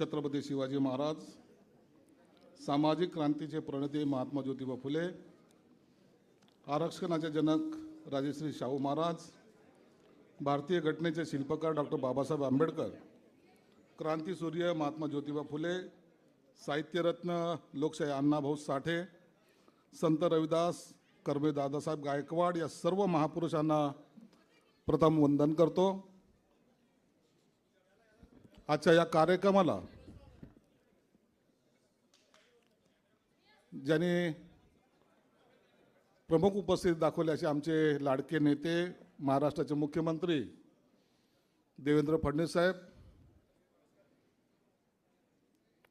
छत्रपती शिवाजी महाराज सामाजिक क्रांतीचे प्रणेते महात्मा ज्योतिबा फुले आरक्षणाचे जनक राजश्री शाहू महाराज भारतीय घटनेचे शिल्पकार डॉक्टर बाबासाहेब आंबेडकर क्रांतीसूर्य महात्मा ज्योतिबा फुले साहित्यरत्न लोकशाही अण्णाभाऊ साठे संत रविदास कर्मे दादासाहेब गायकवाड या सर्व महापुरुषांना प्रथम वंदन करतो. आजच्या या कार्यक्रमाला ज्यांनी प्रमुख उपस्थिती दाखवले असे आमचे लाडके नेते महाराष्ट्राचे मुख्यमंत्री देवेंद्र फडणवीस साहेब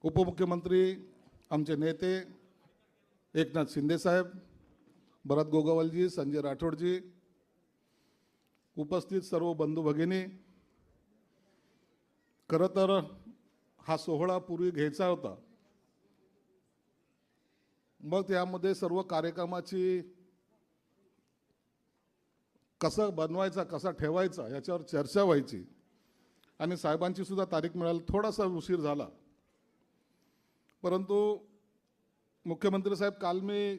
उपमुख्यमंत्री आमचे नेते एकनाथ शिंदे साहेब भरत गोगावलजी संजय राठोडजी उपस्थित सर्व बंधू भगिनी खरं तर हा सोहळा पूर्वी घ्यायचा होता. मग त्यामध्ये सर्व कार्यक्रमाची कसं बनवायचा कसा ठेवायचा याच्यावर चर्चा व्हायची. आणि साहेबांची सुद्धा तारीख मिळाली थोडासा उशीर झाला. परंतु मुख्यमंत्री साहेब काल मी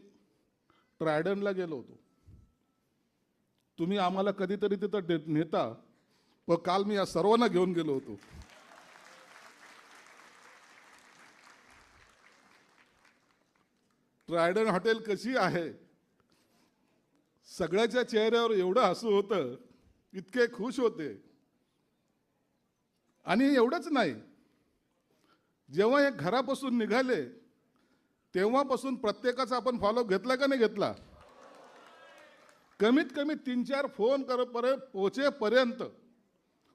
ट्रायडनला गेलो होतो. तुम्ही आम्हाला कधीतरी तिथं नेता पण काल मी या सर्वांना घेऊन गेलो होतो. ट्रायडन हॉटेल कशी आहे? सगळ्याच्या चेहऱ्यावर एवढं हसू होतं इतके खुश होते. आणि एवढंच नाही. जेव्हा हे घरापासून निघाले तेव्हापासून प्रत्येकाचा आपण फॉलोअप घेतला का नाही घेतला? कमीत कमी तीन चार फोन करपर्यंत पोचेपर्यंत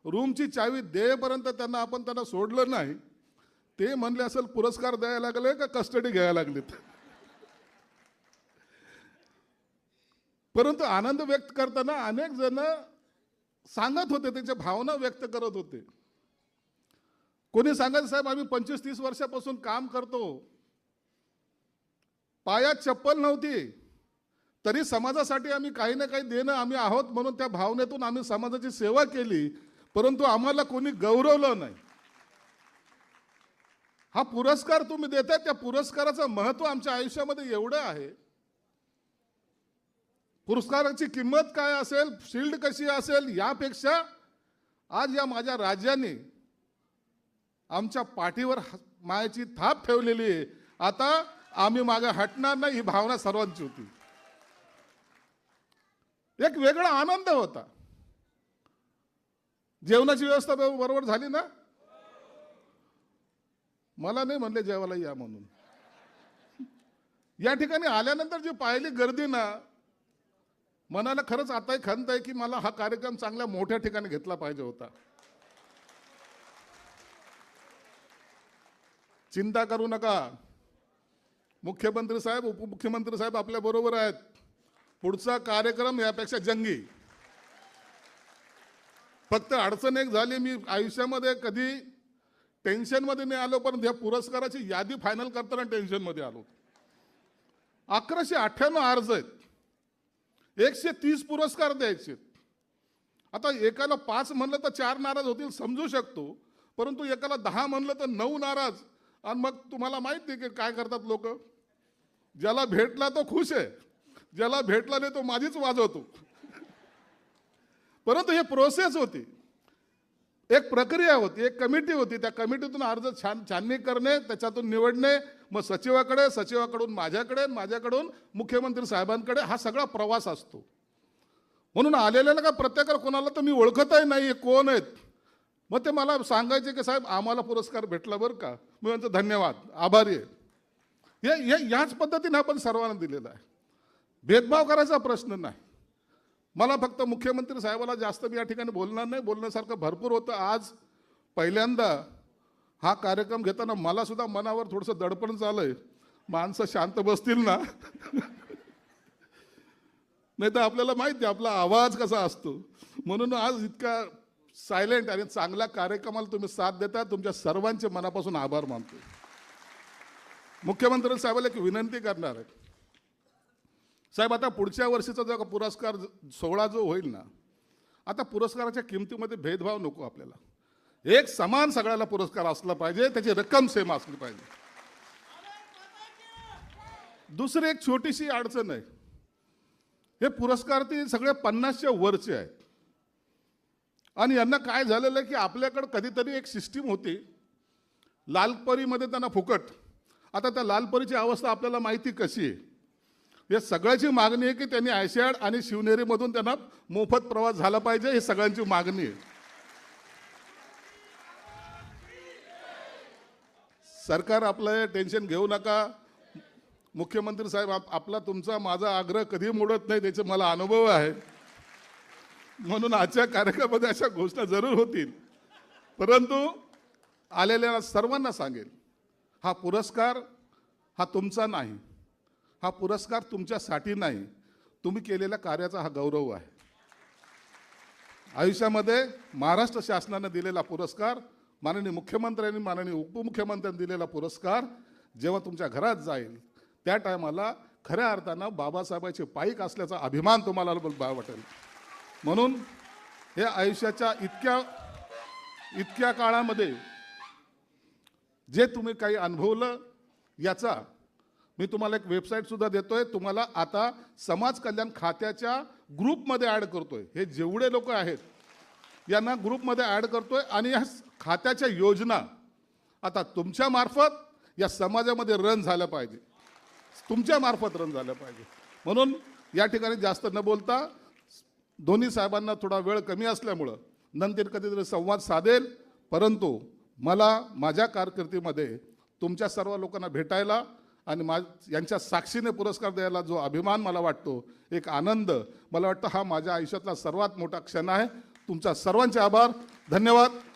रूमची चावी देपर्यंत त्यांना आपण त्यांना सोडलं नाही. ते म्हणले असेल पुरस्कार द्यायला लागले का कस्टडी घ्यायला लागलेत? परंतु आनंद व्यक्त करताना अनेक जण सांगत होते त्यांच्या भावना व्यक्त करत होते. कोणी सांगत साहेब आम्ही पंचवीस तीस वर्षापासून काम करतो. पायात चप्पल नव्हती. तरी समाजासाठी आम्ही काही ना काही देणं आम्ही आहोत म्हणून त्या भावनेतून आम्ही समाजाची सेवा केली. परंतु आम्हाला कोणी गौरवलं नाही. हा पुरस्कार तुम्ही देताय त्या पुरस्काराचं महत्त्व आमच्या आयुष्यामध्ये एवढं आहे. पुरस्काराची किंमत काय असेल शिल्ड कशी असेल यापेक्षा आज या माझ्या राज्याने आमच्या पाठीवर मायाची थाप ठेवलेली आहे. आता आम्ही मागे हटणार नाही ही भावना सर्वांची होती. एक वेगळा आनंद होता. जेवणाची व्यवस्था बरोबर झाली ना? मला नाही म्हणले जेवायला या म्हणून. या ठिकाणी आल्यानंतर जी पाहिली गर्दी ना मनाला खरंच आताही खंत आहे की मला हा कार्यक्रम चांगल्या मोठ्या ठिकाणी घेतला पाहिजे होता. चिंता करू नका. मुख्यमंत्री साहेब उपमुख्यमंत्री साहेब आपल्या बरोबर आहेत. पुढचा कार्यक्रम यापेक्षा जंगी. फक्त अडचण एक झाली मी आयुष्यामध्ये कधी टेन्शनमध्ये नाही आलो पण या पुरस्काराची यादी फायनल करताना टेन्शनमध्ये आलो. अकराशे अठ्ठ्याण्णव अर्ज आहेत. एकशे तीस पुरस्कार द्यायचे. आता एकाला पाच म्हणलं तर चार नाराज होतील समजू शकतो. परंतु एकाला दहा म्हणलं तर नऊ नाराज. आणि मग तुम्हाला माहिती आहे की काय करतात लोक? ज्याला भेटला तो खुश आहे. ज्याला भेटला नाही तो माझीच वाजवतो. परंतु हे प्रोसेस होती. एक प्रक्रिया होती एक कमिटी होती. त्या कमिटीतून अर्ज छान छाननी करणे त्याच्यातून निवडणे मग सचिवाकडे सचिवाकडून माझ्याकडे माझ्याकडून मुख्यमंत्री साहेबांकडे हा सगळा प्रवास असतो. म्हणून आलेल्याला का प्रत्येकाला कोणाला तर मी ओळखतही नाही कोण आहेत. मग ते मला सांगायचे की साहेब आम्हाला पुरस्कार भेटला बरं का? मी म्हणतो धन्यवाद आभारी आहे. या हे याच पद्धतीने आपण सर्वांना दिलेला आहे. भेदभाव करायचा प्रश्न नाही. मला फक्त मुख्यमंत्री साहेबाला जास्त मी या ठिकाणी बोलणार नाही. बोलण्यासारखं भरपूर होतं. आज पहिल्यांदा हा कार्यक्रम घेताना मला सुद्धा मनावर थोडंसं दडपण झालंय. माणसं शांत बसतील ना? नाही तर आपल्याला माहिती आहे आपला आवाज कसा असतो. म्हणून आज इतका सायलेंट आणि चांगल्या कार्यक्रमाला तुम्ही साथ देता तुमच्या सर्वांचे मनापासून आभार मानतो मुख्यमंत्री साहेबाला एक विनंती करणार आहे. साहेब आता पुढच्या वर्षीचा जो पुरस्कार सोहळा जो होईल ना आता पुरस्काराच्या किमतीमध्ये भेदभाव नको आपल्याला. एक समान सगळ्याला पुरस्कार असला पाहिजे त्याची रक्कम सेम असली पाहिजे. दुसरी एक छोटीशी अडचण आहे. हे पुरस्कार ती सगळे पन्नासच्या वरचे आहेत आणि यांना काय झालेलं आहे की आपल्याकडं कधीतरी एक सिस्टीम होती. लालपरीमध्ये त्यांना फुकट. आता त्या लालपरीची अवस्था आपल्याला माहिती कशी आहे? या सगळ्याची मागणी आहे की त्यांनी आयशियाड आणि शिवनेरीमधून त्यांना मोफत प्रवास झाला पाहिजे ही सगळ्यांची मागणी आहे. सरकार आपलं टेन्शन घेऊ नका. मुख्यमंत्री साहेब आप- आपला तुमचा माझा आग्रह कधी मोडत नाही त्याचे मला अनुभव आहे. म्हणून आजच्या कार्यक्रमामध्ये अशा घोषणा जरूर होतील. परंतु आलेल्या सर्वांना सांगेल हा पुरस्कार हा तुमचा नाही. हा पुरस्कार तुमच्यासाठी नाही. तुम्ही केलेल्या कार्याचा हा गौरव आहे. आयुष्यामध्ये महाराष्ट्र शासनानं दिलेला पुरस्कार माननीय मुख्यमंत्र्यांनी माननीय उपमुख्यमंत्र्यांनी दिलेला पुरस्कार जेव्हा तुमच्या घरात जाईल त्या टायमाला खऱ्या अर्थानं बाबासाहेबांचे पाईक असल्याचा अभिमान तुम्हाला बा- वाटेल. म्हणून हे आयुष्याच्या इतक्या इतक्या काळामध्ये जे तुम्ही काही अनुभवलं याचा मी तुम्हाला एक वेबसाईटसुद्धा देतो देतोय. तुम्हाला आता समाज कल्याण खात्याच्या ग्रुपमध्ये ॲड करतोय. हे जेवढे लोक आहेत यांना ग्रुपमध्ये ॲड करतोय आणि या खात्याच्या योजना आता तुमच्या मार्फत या समाजामध्ये रन झाल्या पाहिजे. तुमच्या मार्फत रन झाल्या पाहिजे. म्हणून या ठिकाणी जास्त न बोलता दोन्ही साहेबांना थोडा वेळ कमी असल्यामुळं नंतर कधीतरी संवाद साधेल. परंतु मला माझ्या कारकिर्दीमध्ये तुमच्या सर्व लोकांना भेटायला आणि मा यांच्या साक्षीने पुरस्कार द्यायला जो अभिमान मला वाटतो एक आनंद मला वाटतं हा माझ्या आयुष्यातला सर्वात मोठा क्षण आहे. तुमचा सर्वांचे आभार. धन्यवाद.